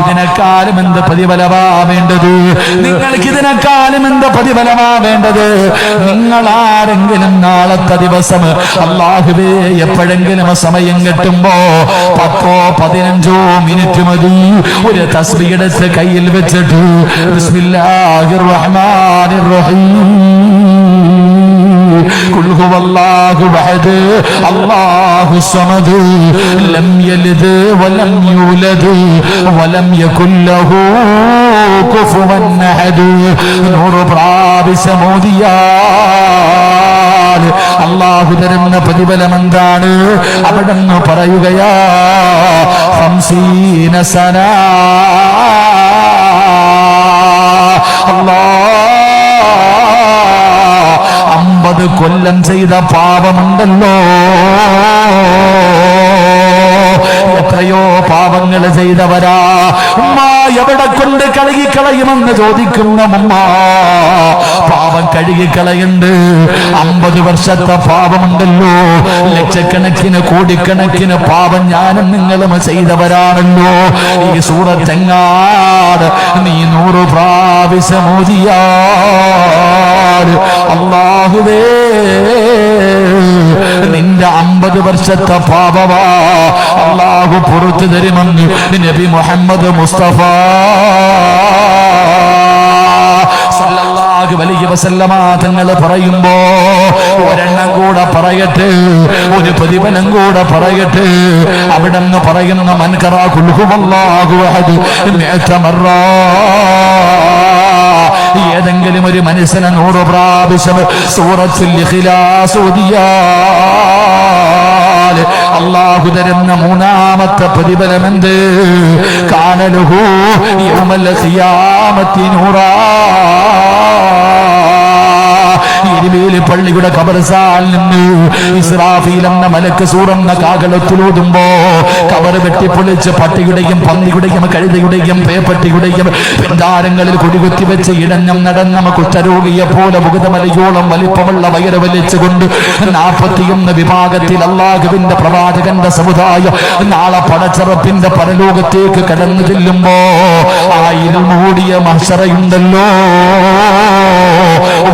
ഇതിനെക്കാളും എന്ത് പ്രതിഫലമാ വേണ്ടത്? നിങ്ങൾക്ക് ഇതിനെക്കാളും എന്ത് പ്രതിഫലമാ വേണ്ടത്? നിങ്ങൾ ആരെങ്കിലും നാളത്തെ ദിവസം അള്ളാഹുവേ എപ്പോഴെങ്കിലും സമയം കിട്ടുമ്പോ പത്തോ പതിനഞ്ചോ മിനിറ്റ് മതി. ഒരു തസ്ബി എടുത്ത് കയ്യിൽ വെച്ചിട്ട് ബിസ്മില്ലാഹിർ റഹ്മാനിർ റഹീം. അല്ലാഹു സമദ് ലം യലിദ് വലം യൂലദ് വലം അള്ളാഹു തരുന്ന പ്രതിഫലം എന്താണ്? അവിടെ പറയുകയാ സംസീന സനാ അമ്പത് കൊല്ലം ചെയ്ത പാപമുണ്ടല്ലോ. എത്രയോ പാപങ്ങൾ ചെയ്തവരാ. ഉമ്മ എവിടെ കൊണ്ട് കഴുകിക്കളയുമെന്ന് ചോദിക്കുന്ന ഉമ്മ. പാപം കഴുകിക്കളയുണ്ട്. അമ്പത് വർഷത്തെ പാപമുണ്ടല്ലോ. ലക്ഷക്കണക്കിന് കോടിക്കണക്കിന് പാപം ഞാനും നിങ്ങളും ചെയ്തവരാണല്ലോ. ഈ സൂറത്തെങ്ങാട് നീ നൂറ് പ്രാവശ്യം അമ്പത് വർഷത്തെ പാപവാ. അള്ളാഹു പുറത്തു തരുമെന്ന് നബി മുഹമ്മദ് മുസ്തഫ. തങ്ങൾ പറയുമ്പോ ഒരെണ്ണം കൂടെ പറയട്ടെ ഒരു പ്രതിഫലം കൂടെ പറയട്ടെ. അവിടെ നിന്ന് പറയുന്ന മൻകറാ കുൽഹുവല്ലാഹു അഹദ് മിഅത മറ ഏതെങ്കിലും ഒരു മനുഷ്യനെ നൂറ് പ്രാവശ്യം അള്ളാഹു തരുന്ന മൂന്നാമത്തെ പ്രതിഫലം എന്ത് കാനലുഹു യൗമൽ നൂറാ ഇരുവേലി പള്ളിയുടെ കബർസാൽ നിന്ന് ഇസ്രാഫീൽ എന്ന മലക്ക് സൂറന്ന കാകളത്തിലൂടുമ്പോ കവർ വെട്ടിപ്പൊളിച്ച് പട്ടിയുടെയും പന്നിയുടെയും കഴുതയുടെയും പേപ്പട്ടിയുടെയും പിന്താരങ്ങളിൽ കുടികുത്തി വെച്ച് ഇടഞ്ഞം നടന്ന കുറ്റരോഗിയെ പോലെ മുഖതമലയോളം വലിപ്പമുള്ള വയറ് വലിച്ചുകൊണ്ട് നാൽപ്പത്തിയൊന്ന് വിഭാഗത്തിൽ അള്ളാഹുവിന്റെ പ്രവാചകന്റെ സമുദായം നാളെ പടച്ചറപ്പിന്റെ പരലോകത്തേക്ക് കടന്നു ചെല്ലുമ്പോ ആയിരം കൂടിയ മത്സരയുണ്ടല്ലോ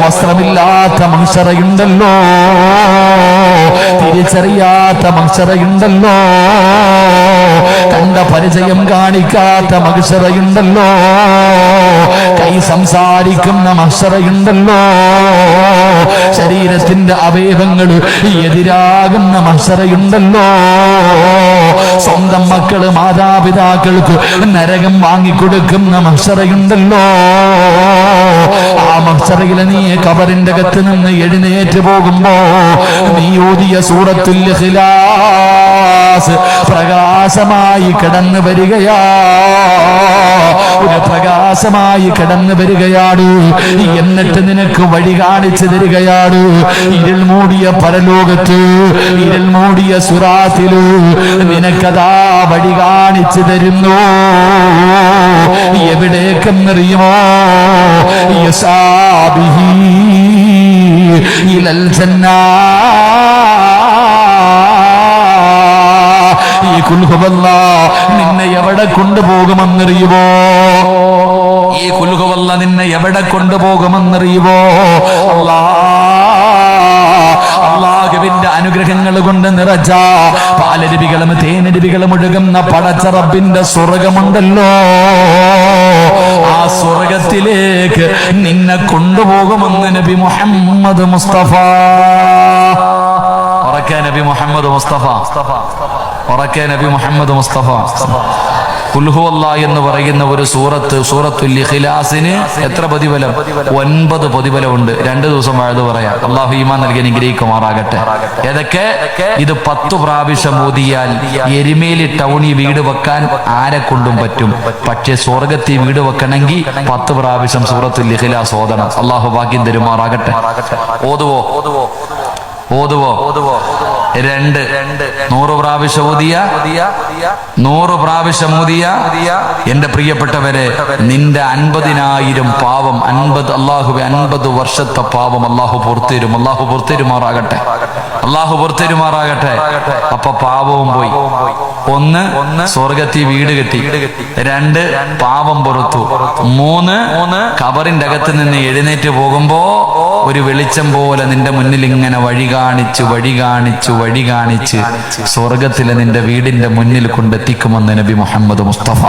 വസ്ത്രമില്ലാത്ത മനുഷ്യറയുണ്ടല്ലോ തിരിച്ചറിയാത്ത മനുഷ്യറയുണ്ടല്ലോ കണ്ട പരിചയം കാണിക്കാത്ത മനുഷ്യറയുണ്ടല്ലോ കൈ സംസാരിക്കുന്ന മനുഷ്യറയുണ്ടല്ലോ ശരീരത്തിന്റെ അവയവങ്ങൾ എതിരാകുന്ന മനുഷ്യറയുണ്ടല്ലോ സ്വന്തം മക്കൾ മാതാപിതാക്കൾക്ക് നരകം വാങ്ങിക്കൊടുക്കുന്ന മനുഷ്യറയുണ്ടല്ലോ ആ മത്സരയിൽ നീ കബറിന്റെ അകത്ത് നിന്ന് എഴുന്നേറ്റ് പോകുമ്പോ നീ ഓതിയ സൂറത്തുൽ പ്രകാശമായി കടന്നു വരികയാ. പ്രകാശമായി കടന്നു വരികയാണ് എന്നിട്ട് നിനക്ക് വഴി കാണിച്ചു തരികയാണ് ഇരുൾ മൂടിയ പരലോകത്ത് ഇരുൾ മൂടിയ സുറാത്തിൽ നിനക്കതാ വഴി കാണിച്ചു തരുന്നു. എവിടേക്കെന്നറിയുമോ? യസാബിഹി ഇലൽ ജന്നാ. കുൽഹുവല്ല നിന്നെ എവിടെ കൊണ്ടുപോകുമെന്നറിയുവോ? ഈ കുൽഹുവല്ല നിന്നെ എവിടെ കൊണ്ടുപോകുമെന്നറിയുവോ? അള്ളാഹുവിന്റെ അനുഗ്രഹങ്ങൾ കൊണ്ട് നിറച്ച പാലരുവികളും തേനരുവികളും ഒഴുകുന്ന പടച്ചറബിന്റെ സ്വർഗമുണ്ടല്ലോ. ആ സ്വർഗത്തിലേക്ക് നിന്നെ കൊണ്ടുപോകുമെന്ന് നബി മുഹമ്മദ് മുസ്തഫ. നബി മുഹമ്മദ് മുസ്തഫ. ഉറക്കെ നബി മുഹമ്മദ് മുസ്തഫ. കുൽഹുവല്ല എന്ന് പറയുന്ന ഒരു സൂറത്ത് സൂറത്തുൽ ഇഖ്ലാസിന് എത്ര പ്രതിഫലം? ഒൻപത് പ്രതിഫലമുണ്ട്. രണ്ട് ദിവസം വഴുത് പറയാം. അള്ളാഹു ഈമാൻ നൽകി അനുഗ്രഹിക്കുമാറാകട്ടെ. ഏതൊക്കെ? ഇത് പത്തു പ്രാവശ്യം ഓതിയാൽ എരുമേലി ടൗണിൽ വീട് വെക്കാൻ ആരെ കൊണ്ടും പറ്റും? പക്ഷേ സ്വർഗത്തിൽ വീട് വെക്കണമെങ്കിൽ പത്ത് പ്രാവശ്യം സൂറത്തുൽ ഇഖ്ലാസ് ഓതണം. അള്ളാഹു ഭാഗ്യം തരുമാറാകട്ടെ. ഓതുവോ ഓതുവോ? ഓതുവോ? ഓതുവോ? രണ്ട്. നൂറ് പ്രാവശ്യം ഊതിയ നൂറ് പ്രാവശ്യം ഊതിയ എന്റെ പ്രിയപ്പെട്ടവരെ നിന്റെ അൻപതിനായിരം പാവം അൻപത് അള്ളാഹു അൻപത് വർഷത്തെ പാവം അള്ളാഹു പുറത്തേരും അള്ളാഹു പുറത്തേരുമാറാകട്ടെ അള്ളാഹു പുറത്തേരുമാറാകട്ടെ അപ്പൊ പാവവും പോയി. ഒന്ന് സ്വർഗത്തിൽ വീട് കെട്ടി. രണ്ട് പാവം പുറത്തു. മൂന്ന് കബറിന്റെ അകത്ത് നിന്ന് എഴുന്നേറ്റ് പോകുമ്പോ ഒരു വെളിച്ചം പോലെ നിന്റെ മുന്നിൽ ഇങ്ങനെ വഴി കാണിച്ചു വഴി കാണിച്ചു വഴി കാണിച്ച് സ്വർഗത്തിലെ നിന്റെ വീടിന്റെ മുന്നിൽ കൊണ്ടെത്തിക്കുമെന്ന് നബി മുഹമ്മദ് മുസ്തഫ.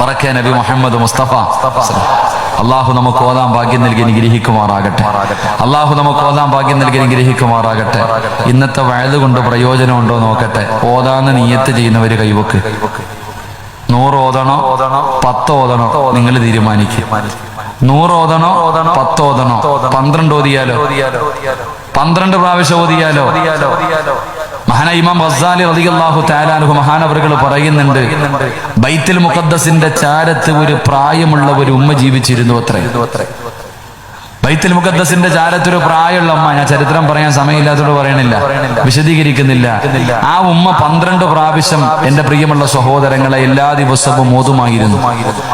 പറക്കെ നബി മുഹമ്മദ് മുസ്തഫ. അള്ളാഹു നമുക്ക് ഓതാം ഭാഗ്യം നൽകി അനുഗ്രഹിക്കുമാറാകട്ടെ. അള്ളാഹു നമുക്ക് ഓതാം ഭാഗ്യം നൽകി അനുഗ്രഹിക്കുമാറാകട്ടെ. ഇന്നത്തെ വയത് കൊണ്ട് പ്രയോജനമുണ്ടോ നോക്കട്ടെ. ഓതാന്ന് നീയത്ത് ചെയ്യുന്നവര് കൈവക്ക്. നൂറ് ഓതണോ? പത്ത് ഓതണോ? നിങ്ങൾ തീരുമാനിക്കും. നൂറ് ഓതണോ പത്ത് ഓതണോ പന്ത്രണ്ട് ഓതിയാലോ പന്ത്രണ്ട് പ്രാവശ്യം ഓതിയാലോ? മഹാന ഇമാം വസ്സാലി റളിയല്ലാഹു തആലാഹു മഹാനവറുകൾ പറയുന്നുണ്ട് ബൈത്തുൽ മുഖദ്ദസിന്റെ ചാരത്ത് ഒരു പ്രായമുള്ള ഒരു ഉമ്മ ജീവിച്ചിരുന്നു അത്രേ. ബൈത്തുൽ മുഖദ്ദസിന്റെ ചാരത്തൊരു പ്രായമുള്ള അമ്മ. ഞാൻ ചരിത്രം പറയാൻ സമയമില്ലാത്തതുകൊണ്ട് പറയണില്ല. വിശദീകരിക്കുന്നില്ല. ആ ഉമ്മ പന്ത്രണ്ട് പ്രാവശ്യം എന്റെ പ്രിയമുള്ള സഹോദരങ്ങളെ എല്ലാ ദിവസവും ഓതുമായിരുന്നു.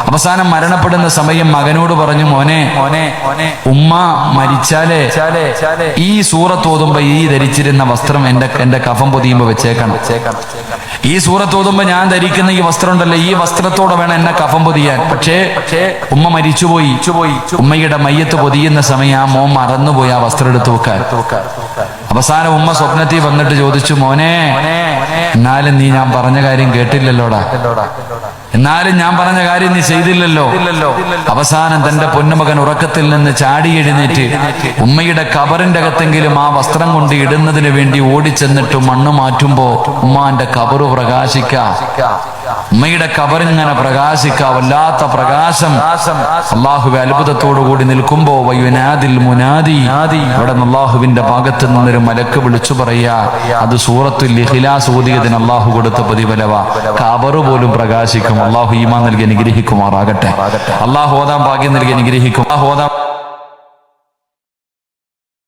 അവസാനം മരണപ്പെടുന്ന സമയം മകനോട് പറഞ്ഞു മോനെ ഉമ്മ മരിച്ചാലേ ഈ സൂറത്ത് ഓതുമ്പോ ഈ ധരിച്ചിരുന്ന വസ്ത്രം എന്റെ എന്റെ കഫം പൊതിയുമ്പോ വെച്ചേക്കണം. ഈ സൂറത്ത് ഓതുമ്പോ ഞാൻ ധരിക്കുന്ന ഈ വസ്ത്രം ഉണ്ടല്ലോ ഈ വസ്ത്രത്തോടെ വേണം എന്നെ കഫം പൊതിയാൻ. പക്ഷേ ഉമ്മ മരിച്ചുപോയി. ഉമ്മയുടെ മയ്യത്ത് പൊതിയുന്ന സമയം ആ മോൻ മറന്നുപോയി ആ വസ്ത്രം എടുത്ത് വെക്കാൻ. അവസാനം ഉമ്മ സ്വപ്നത്തിൽ വന്നിട്ട് ചോദിച്ചു മോനെ എന്നാലും നീ ഞാൻ പറഞ്ഞ കാര്യം കേട്ടില്ലല്ലോടാ. എന്നാലും ഞാൻ പറഞ്ഞ കാര്യം നീ ചെയ്തില്ലല്ലോ. അവസാനം തന്റെ പൊന്നുമകൻ ഉറക്കത്തിൽ നിന്ന് ചാടി എഴുന്നേറ്റ് ഉമ്മയുടെ കബറിന്റെ അകത്തെങ്കിലും ആ വസ്ത്രം കൊണ്ട് ഇടുന്നതിന് വേണ്ടി ഓടിച്ചെന്നിട്ട് മണ്ണ് മാറ്റുമ്പോ ഉമ്മാന്റെ കബറ് പ്രകാശിക്ക. ഉമ്മയുടെ കബറിങ്ങനെ പ്രകാശിക്ക വല്ലാത്ത പ്രകാശം. അള്ളാഹുവെ അത്ഭുതത്തോടു കൂടി നിൽക്കുമ്പോ വയുനാദിൽ മുനാദി. അവിടെ അള്ളാഹുവിന്റെ ഭാഗത്ത് നിന്നൊരു മലക്ക് വിളിച്ചു പറയാ അത് സൂറത്തുൽ ഇഖ്ലാസ് ഓതിയതിന് അള്ളാഹു കൊടുത്ത പ്രതിഫലവ കബറ് പോലും പ്രകാശിക്കും. അള്ളാഹു ഈമാൻ നൽകി അനുഗ്രഹിക്കുമാറാകട്ടെ. അള്ളാഹു ഹോദാം ഭാഗ്യം നൽകി അനുഗ്രഹിക്കും. അള്ളാഹു ഓതാൻ